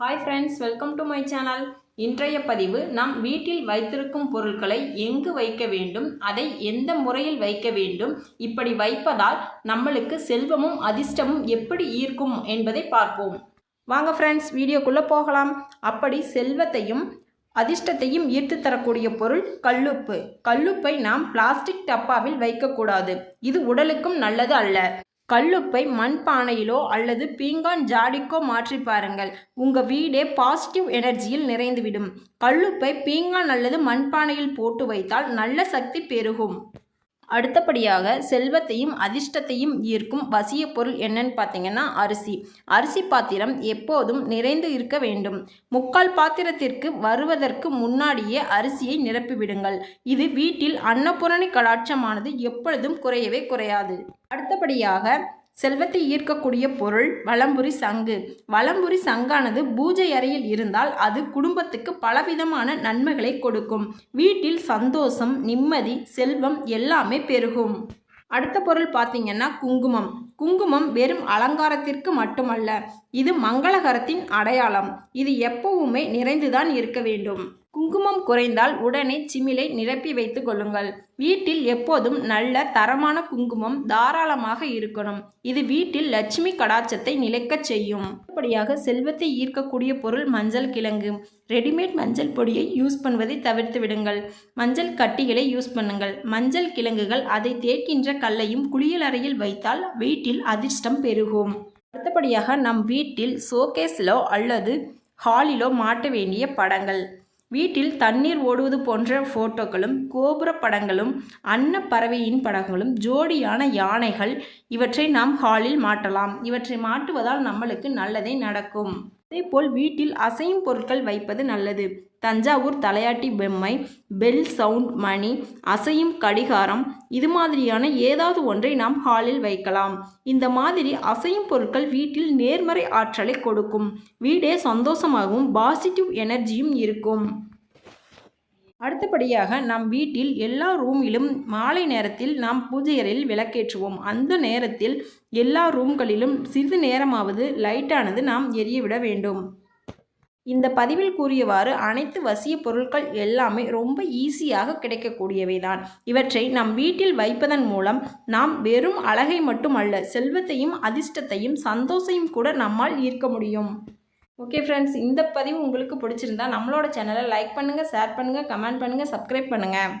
Hi friends welcome to my channel இன்றைய பதிவு நாம் வீட்டில் வைத்திருக்கும் பொருட்களை எங்கு வைக்க வேண்டும் அதை எந்த முறையில் வைக்க வேண்டும் இப்படி வைப்பதால் நம்மளுக்கு செல்வமும் அதிர்ஷ்டமும் எப்படி ஈர்க்கும் என்பதை பார்ப்போம். வாங்க ஃப்ரெண்ட்ஸ் வீடியோக்குள்ளே போகலாம். அப்படி செல்வத்தையும் அதிர்ஷ்டத்தையும் ஈர்த்து தரக்கூடிய பொருள் கல்லுப்பு. கல்லுப்பை நாம் பிளாஸ்டிக் டப்பாவில் வைக்கக்கூடாது. இது உடலுக்கும் நல்லது அல்ல. கல்லுப்பை மண் பானையிலோ அல்லது பீங்கான் ஜாடிக்கோ மாற்றி பாருங்கள். உங்கள் வீடே பாசிட்டிவ் எனர்ஜியில் நிறைந்துவிடும். கல்லுப்பை பீங்கான் அல்லது மண்பானையில் போட்டு வைத்தால் நல்ல சக்தி பெருகும். அடுத்தபடியாக செல்வத்தையும் அதிர்ஷ்டத்தையும் ஈர்க்கும் வசிய பொருள் என்னன்னு பார்த்தீங்கன்னா அரிசி. அரிசி பாத்திரம் எப்போதும் நிறைந்து இருக்க வேண்டும். முக்கால் பாத்திரத்திற்கு வருவதற்கு முன்னாடியே அரிசியை நிரப்பிவிடுங்கள். இது வீட்டில் அன்னபூரணி கலாட்சமானது எப்பொழுதும் குறையவே குறையாது. அடுத்தபடியாக செல்வத்தை ஈர்க்கக்கூடிய பொருள் வலம்புரி சங்கு. வலம்புரி சங்கானது பூஜை அறையில் இருந்தால் அது குடும்பத்துக்கு பலவிதமான நன்மைகளை கொடுக்கும். வீட்டில் சந்தோஷம் நிம்மதி செல்வம் எல்லாமே பெருகும். அடுத்த பொருள் பார்த்தீங்கன்னா குங்குமம். குங்குமம் வெறும் அலங்காரத்திற்கு மட்டுமல்ல இது மங்களகரத்தின் அடையாளம். இது எப்பவுமே நிறைந்துதான் இருக்க வேண்டும். குங்குமம் குறைந்தால் உடனே சிமிலை நிரப்பி வைத்துக் கொள்ளுங்கள். வீட்டில் எப்போதும் நல்ல தரமான குங்குமம் தாராளமாக இருக்கணும். இது வீட்டில் லட்சுமி கடாச்சத்தை நிலைக்கச் செய்யும். அப்படியாக செல்வத்தை ஈர்க்கக்கூடிய பொருள் மஞ்சள் கிழங்கு. ரெடிமேட் மஞ்சள் பொடியை யூஸ் பண்ணுவதை தவிர்த்து விடுங்கள். மஞ்சள் கட்டிகளை யூஸ் பண்ணுங்கள். மஞ்சள் கிழங்குகள் அதை தேய்க்கின்ற கல்லையும் குளியலறையில் வைத்தால் வீட்டில் அதிர்ஷ்டம் பெருகும். அடுத்தபடியாக நம் வீட்டில் ஷோகேஸிலோ அல்லது ஹாலிலோ மாட்ட வேண்டிய படங்கள். வீட்டில் தண்ணீர் ஓடுவது போன்ற ஃபோட்டோக்களும் கோபுர படங்களும் அன்னப்பறவையின் படங்களும் ஜோடியான யானைகள் இவற்றை நாம் ஹாலில் மாட்டலாம். இவற்றை மாட்டுவதால் நம்மளுக்கு நல்லதே நடக்கும். அதேபோல் வீட்டில் அசையும் பொருட்கள் வைப்பது நல்லது. தஞ்சாவூர் தலையாட்டி பொம்மை பெல் சவுண்ட் மணி அசையும் கடிகாரம் இது மாதிரியான ஏதாவது ஒன்றை நாம் ஹாலில் வைக்கலாம். இந்த மாதிரி அசையும் பொருட்கள் வீட்டில் நேர்மறை ஆற்றலை கொடுக்கும். வீடே சந்தோஷமாகவும் பாசிட்டிவ் எனர்ஜியும் இருக்கும். அடுத்தபடியாக நம் வீட்டில் எல்லா ரூமிலும் மாலை நேரத்தில் நாம் பூஜை அறையில் விளக்கேற்றுவோம். அந்த நேரத்தில் எல்லா ரூம்களிலும் சிறிது நேரமாவது லைட்டானது நாம் எரியவிட வேண்டும். இந்த பதிவில் கூறியவாறு அனைத்து வசிய பொருட்கள் எல்லாமே ரொம்ப ஈஸியாக கிடைக்கக்கூடியவை தான் இவற்றை நம் வீட்டில் வைப்பதன் மூலம் நாம் வெறும் அழகை மட்டுமல்ல செல்வத்தையும் அதிர்ஷ்டத்தையும் சந்தோஷையும் கூட நம்மால் ஈர்க்க முடியும். ஓகே ஃப்ரெண்ட்ஸ் இந்த பதிவு உங்களுக்கு பிடிச்சிருந்தா நம்மளோட சேனலை லைக் பண்ணுங்கள் ஷேர் பண்ணுங்கள் கமெண்ட் பண்ணுங்கள் சப்ஸ்கிரைப் பண்ணுங்கள்